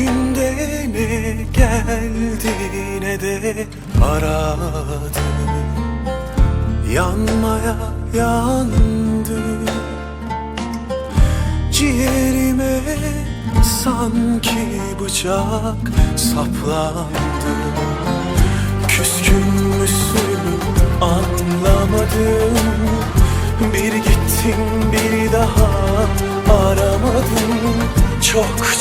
Günde ne geldi ne de aradı. Yanmaya yandı. Ciğerime sanki bıçak saplandı. Küskün müsün anlamadım. Bir gittin bir daha aramadım. Çok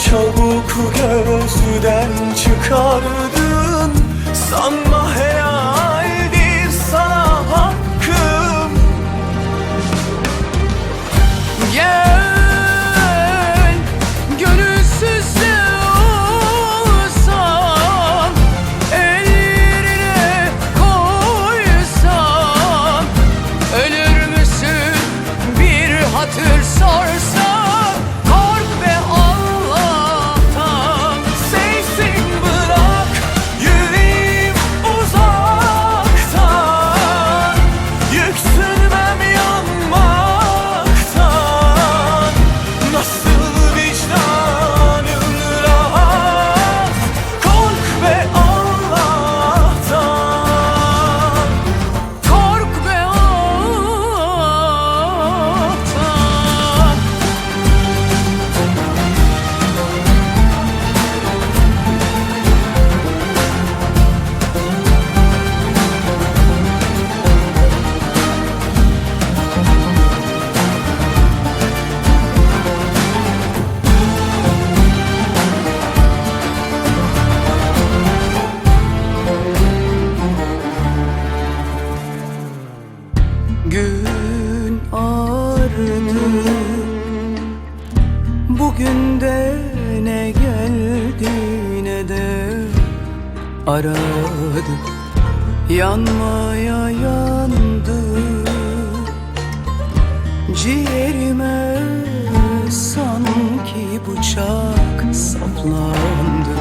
hatır sorsam Bugün de ne geldi ne de aradı. Yanmaya yandı. Ciğerime sanki bıçak saplandı.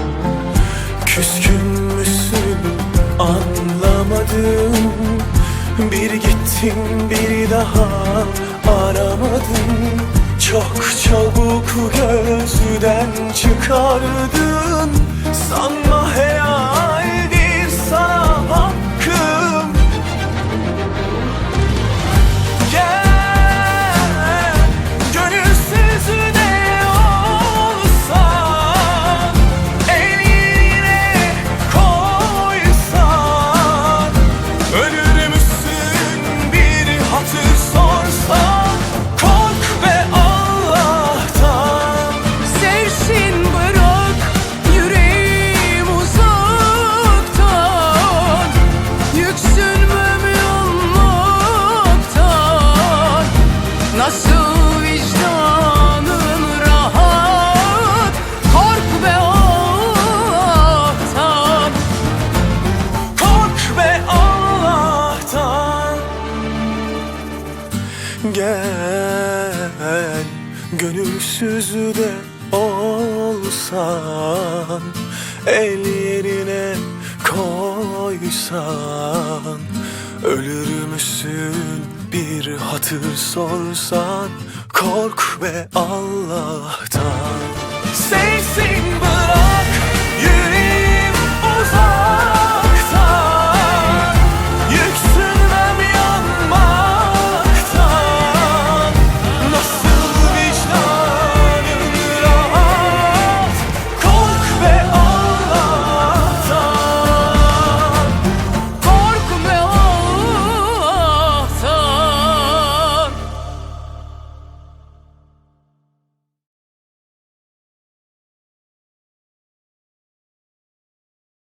Küskün müsün? Anlamadım. Bir gittin bir daha aramadın Çok çabuk gözden çıkardın Gel gönülsüz de olsan El yerine koysan Ölür müsün bir hatır sorsan Kork be Allah'tan. Sev